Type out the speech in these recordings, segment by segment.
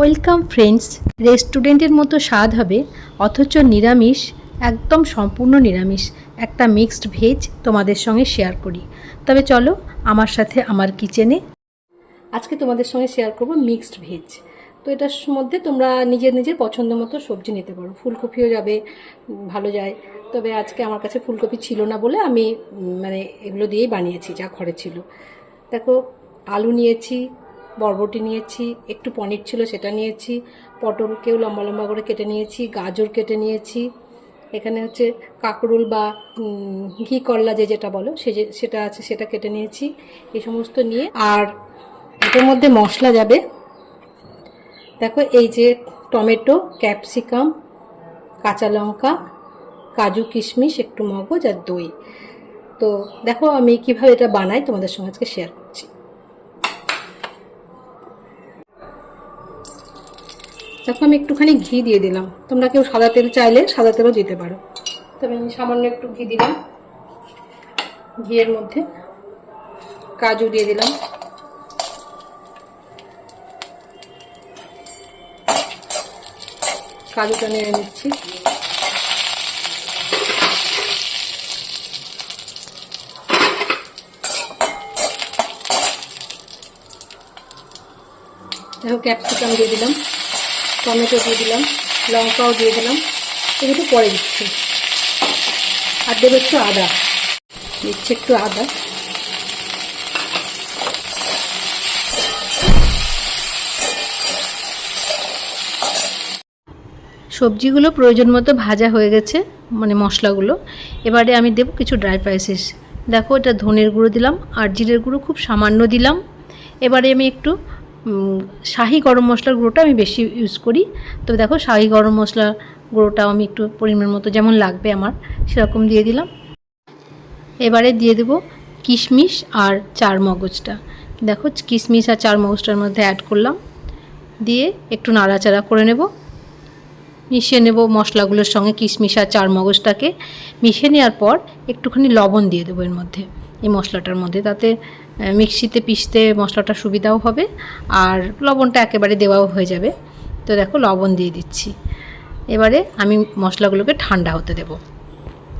Welcome friends, রেস্টুরেন্টের মতো স্বাদ হবে, অথচ নিরামিষ, একদম সম্পূর্ণ নিরামিষ, একটা মিক্সড ভেজ তোমাদের সঙ্গে শেয়ার করি। তবে চলো, আমার সাথে আমার কিচেনে। আজকে তোমাদের সঙ্গে শেয়ার করব মিক্সড ভেজ। তো এটার মধ্যে তোমরা নিজের নিজের পছন্দ মতো সবজি নিতে পারো। ফুলকপিও যাবে, ভালো যায়। তবে আজকে আমার কাছে ফুলকপি ছিল না বলে আমি মানে এগুলো দিয়েই বানিয়েছি, যা ঘরে ছিল। দেখো, আলু নিয়েছি বরবটি নিয়েছি, একটু পনির ছিল সেটা নিয়েছি পটলকেও লম্বা লম্বা করে কেটে নিয়েছি, গাজর কেটে নিয়েছি, এখানে হচ্ছে কাকরুল বা ঘি করলা যে যেটা বলো, সে যে, সেটা আছে, সেটা কেটে নিয়েছি এই সমস্ত নিয়ে। আর এটার মধ্যে মশলা যাবে, দেখো এই যে টমেটো, ক্যাপসিকাম, কাঁচা লঙ্কা, কাজু কিশমিশ, একটু মগজ আর দই। তো দেখো আমি কীভাবে এটা বানাই তোমাদের সঙ্গে আজকে শেয়ার দেখো আমি একটুখানি ঘি দিয়ে দিলাম। তোমরা কেউ সাদা তেল চাইলে সাদা তেলও দিতে পারো। তবে আমি সামান্য একটু ঘি দিলাম। ঘিয়ের মধ্যে কাজু দিয়ে দিলাম। কাজুটা নেড়ে নিচ্ছি। দেখো, ক্যাপসিকাম দিয়ে দিলাম। টমেটো দিয়ে দিলাম, লঙ্কাও দিয়ে দিলাম, এগুলো পরে দিচ্ছি। আর দেবো একটু আদা। দিচ্ছে একটু আদা। সবজিগুলো প্রয়োজন মতো ভাজা হয়ে গেছে মানে মশলাগুলো। এবারে আমি দেবো কিছু ড্রাই স্পাইসেস দেখো, এটা ধনের গুঁড়ো দিলাম, আর জিরের গুঁড়ো খুব সামান্য দিলাম। এবারে আমি একটু শাহি গরম মশলার গুঁড়োটা আমি বেশি ইউজ করি। তো দেখো, শাহি গরম মশলা গুঁড়োটাও আমি একটু পরিমাণ মতো যেমন লাগবে আমার, সেরকম দিয়ে দিলাম। এবারে দিয়ে দেবো কিশমিশ আর চার মগজটা দেখো, কিশমিশ আর চার মগজটার মধ্যে অ্যাড করলাম। দিয়ে একটু নাড়াচাড়া করে নেব। মিশিয়ে নেব মশলাগুলোর সঙ্গে কিশমিশ আর চার মগজটাকে মিশিয়ে নেওয়ার পর একটুখানি লবণ দিয়ে দেবো এর মধ্যে, এই মশলাটার মধ্যে, তাতে মিক্সিতে পিষতে মশলাটা সুবিধাও হবে, আর লবণটা একেবারে দেওয়াও হয়ে যাবে। তো দেখো, লবণ দিয়ে দিচ্ছি। এবারে আমি মশলাগুলোকে ঠান্ডা হতে দেবো।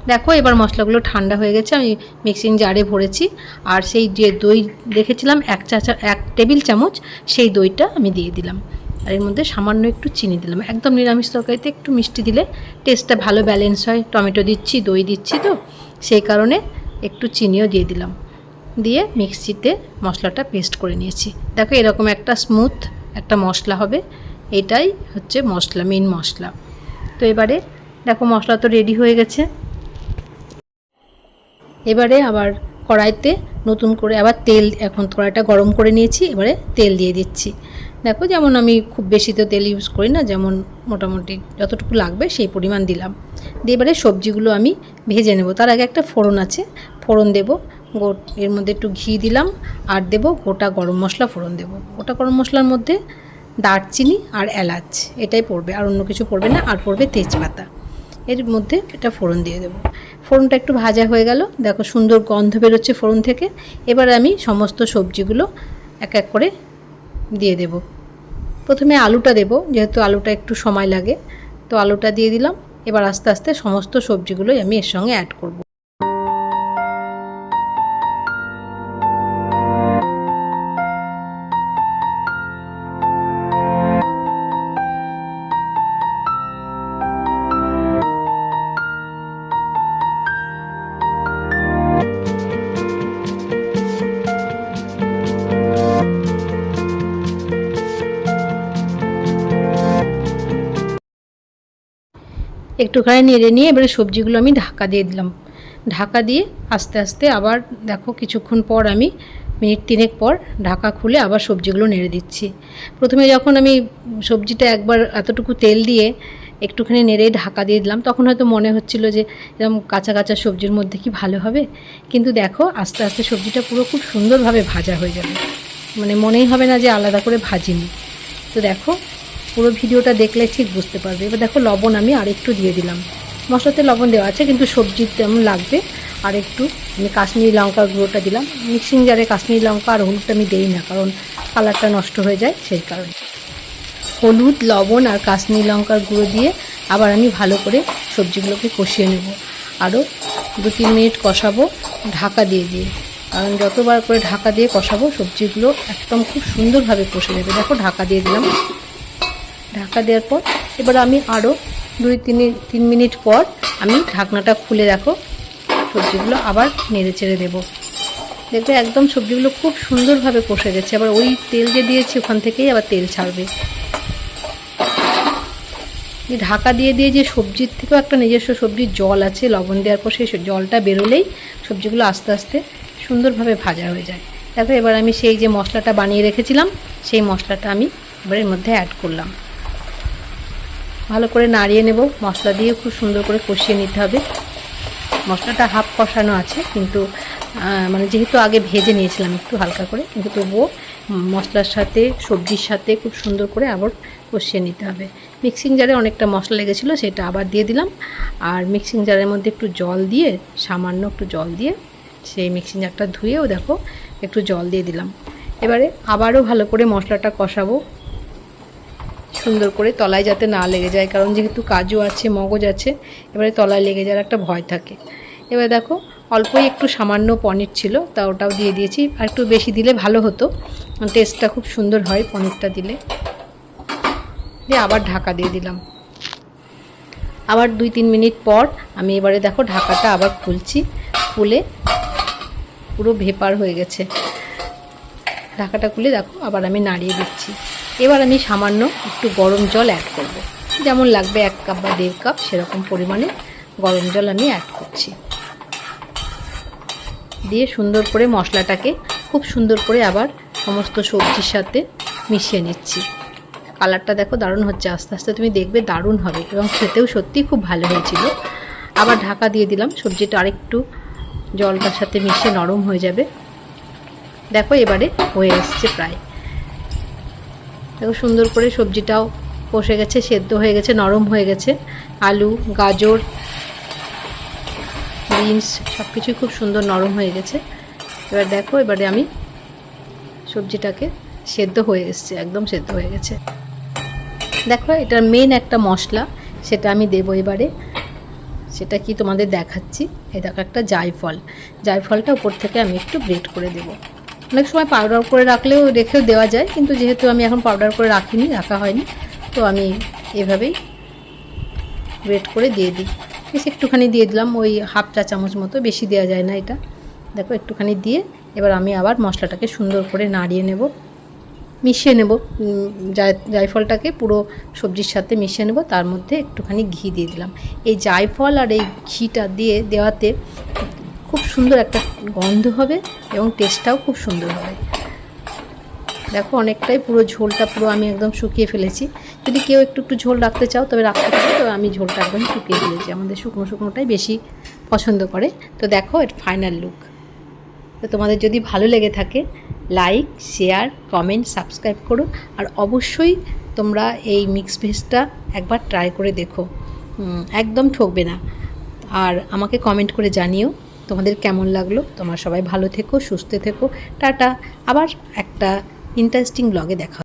দেখো, এবার মশলাগুলো ঠান্ডা হয়ে গেছে, আমি মিক্সিং জারে ভরেছি। আর সেই যে দই রেখেছিলাম, এক চা এক টেবিল চামচ, সেই দইটা আমি দিয়ে দিলাম। আর এর মধ্যে সামান্য একটু চিনি দিলাম। একদম নিরামিষ তরকারিতে একটু মিষ্টি দিলে টেস্টটা ভালো ব্যালেন্স হয়। টমেটো দিচ্ছি, দই দিচ্ছি তো, সেই কারণে একটু চিনিও দিয়ে দিলাম। দিয়ে মিক্সিতে মশলাটা পেস্ট করে নিয়েছি। দেখো এরকম একটা স্মুথ একটা মশলা হবে। এটাই হচ্ছে মশলা মেন মশলা। তো এবারে দেখো মশলা তো রেডি হয়ে গেছে। এবারে আবার কড়াইতে নতুন করে আবার তেল, এখন কড়াইটা গরম করে নিয়েছি, এবারে তেল দিয়ে দিচ্ছি। দেখো যেমন আমি খুব বেশি তো তেল ইউজ করি না, যেমন মোটামুটি যতটুকু লাগবে সেই পরিমাণ দিলাম। দিয়ে এবারে সবজিগুলো আমি ভেজে নেব। তার আগে একটা ফোড়ন আছে, ফোড়ন দেব। এর মধ্যে একটু ঘি দিলাম আর দেব গোটা গরম মশলা, ফোড়ন দেব। গোটা গরম মশলার মধ্যে দারচিনি আর এলাচ, এটাই পড়বে, আর অন্য কিছু পড়বে না, আর পড়বে তেজপাতা। এর মধ্যে এটা ফোড়ন দিয়ে দেবো। ফোড়নটা একটু ভাজা হয়ে গেল, দেখো সুন্দর গন্ধ বেরোচ্ছে ফোড়ন থেকে। এবার আমি সমস্ত সবজিগুলো এক এক করে দিয়ে দেব। প্রথমে আলুটা দেব, যেহেতু আলুটা একটু সময় লাগে, তো আলুটা দিয়ে দিলাম। এবার আস্তে আস্তে সমস্ত সবজিগুলোই আমি এর সঙ্গে অ্যাড করব। একটুখানি নেড়ে নিয়ে এবারে সবজিগুলো আমি ঢাকা দিয়ে দিলাম। ঢাকা দিয়ে আস্তে আস্তে আবার দেখো কিছুক্ষণ পর আমি মিনিট তিনেক পর ঢাকা খুলে আবার সবজিগুলো নেড়ে দিচ্ছি। প্রথমে যখন আমি সবজিটা একবার এতটুকু তেল দিয়ে একটুখানি নেড়ে ঢাকা দিয়ে দিলাম, তখন হয়তো মনে হচ্ছিল যে এরকম কাঁচা কাঁচা সবজির মধ্যে কি ভালো হবে। কিন্তু দেখো আস্তে আস্তে সবজিটা পুরো খুব সুন্দরভাবে ভাজা হয়ে যাবে। মানে মনেই হবে না যে আলাদা করে ভাজিনি। তো দেখো পুরো ভিডিওটা দেখলে ঠিক বুঝতে পারবে। এবার দেখো লবণ আমি আরেকটু দিয়ে দিলাম। মশলাতে লবণ দেওয়া আছে, কিন্তু সবজি তেমন লাগবে। আর একটু আমি কাশ্মীরি লঙ্কার গুঁড়োটা দিলাম। মিক্সিং জারে কাশ্মীরি লঙ্কা আর হলুদটা আমি দেই না, কারণ কালারটা নষ্ট হয়ে যায় সেই কারণে। হলুদ, লবণ আর কাশ্মীরি লঙ্কার গুঁড়ো দিয়ে আবার আমি ভালো করে সবজিগুলোকে কষিয়ে নেব। আরও দু তিন মিনিট কষাবো, ঢাকা দিয়ে দিয়ে। কারণ যতবার করে ঢাকা দিয়ে কষাবো, সবজিগুলো একদম খুব সুন্দরভাবে কষে যাবে। দেখো ঢাকা দিয়ে দিলাম। ঢাকা দেওয়ার পর, এবার আমি আরও দুই, তিন তিন মিনিট পর আমি ঢাকনাটা খুলে রাখো, সবজিগুলো আবার নেড়ে চেড়ে দেবো। দেখবে একদম সবজিগুলো খুব সুন্দরভাবে কষে গেছে আবার ওই তেল যে দিয়েছি ওখান থেকেই আবার তেল ছাড়বে। এই ঢাকা দিয়ে দিয়ে যে সবজির থেকেও একটা নিজস্ব সবজির জল আছে, লবণ দেওয়ার পর সেই জলটা বেরোলেই সবজিগুলো আস্তে আস্তে সুন্দরভাবে ভাজা হয়ে যায়। তারপর এবার আমি সেই যে মশলাটা বানিয়ে রেখেছিলাম, সেই মশলাটা আমি এবার এর মধ্যে অ্যাড করলাম। ভালো করে নাড়িয়ে নেব। মশলা দিয়ে খুব সুন্দর করে কষিয়ে নিতে হবে। মশলাটা হাফ কষানো আছে, কিন্তু মানে যেহেতু আগে ভেজে নিয়েছিলাম একটু হালকা করে, কিন্তু তবুও মশলার সাথে, সবজির সাথে খুব সুন্দর করে আবার কষিয়ে নিতে হবে। মিক্সিং জারে অনেকটা মশলা লেগেছিলো, সেটা আবার দিয়ে দিলাম। আর মিক্সিং জারের মধ্যে একটু জল দিয়ে, সামান্য একটু জল দিয়ে, সেই মিক্সিং জারটা ধুয়েও দেখো, একটু জল দিয়ে দিলাম। এবারে আবারও ভালো করে মশলাটা কষাবো। সুন্দর করে তলায় যাতে না লেগে যায়, কারণ যেহেতু কাজু আছে, মগজ আছে, এবারে তলায় লেগে যাওয়ার একটা ভয় থাকে। এবার দেখো, অল্পই একটু সামান্য পনির ছিল, তা ওটাও দিয়ে দিয়েছি। আর একটু বেশি দিলে ভালো হতো, টেস্টটা খুব সুন্দর হয় পনিরটা দিলে। দিয়ে আবার ঢাকা দিয়ে দিলাম। আবার দুই তিন মিনিট পর আমি এবারে দেখো ঢাকাটা আবার খুলছি, খুলে পুরো ভেপার হয়ে গেছে। ঢাকাটা খুলে দেখো, আবার আমি নাড়িয়ে দিচ্ছি। এবার আমি সামান্য একটু গরম জল অ্যাড করব। যেমন লাগবে এক কাপ বা দেড় কাপ সেরকম পরিমাণে গরম জল আমি অ্যাড করছি। দিয়ে সুন্দর করে মশলাটাকে খুব সুন্দর করে আবার সমস্ত সবজির সাথে মিশিয়ে নিচ্ছি। কালারটা দেখো দারুণ হচ্ছে, আস্তে আস্তে তুমি দেখবে দারুণ হবে এবং খেতেও সত্যিই খুব ভালো হয়েছিল। আবার ঢাকা দিয়ে দিলাম, সবজিটা আরেকটু জলটার সাথে মিশিয়ে নরম হয়ে যাবে। দেখো এবারে হয়ে এসছে প্রায়। দেখো সুন্দর করে সবজিটাও কষে গেছে, সেদ্ধ হয়ে গেছে, নরম হয়ে গেছে। আলু, গাজর, বিনস সব কিছুই খুব সুন্দর নরম হয়ে গেছে। এবার দেখো, এবারে আমি সবজিটাকে সেদ্ধ হয়ে এসছে, একদম সেদ্ধ হয়ে গেছে। দেখো, এটার মেন একটা মশলা, সেটা আমি দেবো এবারে। সেটা কি তোমাদের দেখাচ্ছি? এই দেখো একটা জায়ফল। জায়ফলটা উপর থেকে আমি একটু ব্রেড করে দেবো। অনেক সময় পাউডার করে রাখলেও রেখেও দেওয়া যায়, কিন্তু যেহেতু আমি এখন পাউডার করে রাখিনি, রাখা হয়নি, তো আমি এভাবেই গ্রেট করে দিয়ে দিই। বেশ একটুখানি দিয়ে দিলাম, ওই হাফ চা চামচ মতো, বেশি দেওয়া যায় না এটা। দেখো, একটুখানি দিয়ে এবার আমি আবার মশলাটাকে সুন্দর করে নাড়িয়ে নেব, মিশিয়ে নেব জায়ফলটাকে পুরো সবজির সাথে মিশিয়ে নেব, তার মধ্যে একটুখানি ঘি দিয়ে দিলাম। এই জায়ফল আর এই ঘিটা দিয়ে দেওয়াতে খুব সুন্দর একটা গন্ধ হবে এবং টেস্টটাও খুব সুন্দর হবে। দেখো, অনেকটাই পুরো ঝোলটা পুরো আমি একদম শুকিয়ে ফেলেছি। যদি কেউ একটু একটু ঝোল রাখতে চাও, তবে রাখতে পারো, তবে আমি ঝোলটা একদম শুকিয়ে ফেলেছি। আমাদের শুকনো শুকনোটাই বেশি পছন্দ করে। তো দেখো, এর ফাইনাল লুক তো তোমাদের যদি ভালো লেগে থাকে লাইক শেয়ার কমেন্ট সাবস্ক্রাইব করো। আর অবশ্যই তোমরা এই মিক্স ভেজটা একবার ট্রাই করে দেখো। একদম ঠকবে না। আর আমাকে কমেন্ট করে জানিও। তোমাদের কেমন লাগল তোমার সবাই ভালো থেকো, সুস্থ থেকো টাটা আবার একটা ইন্টারেস্টিং ব্লগে দেখা।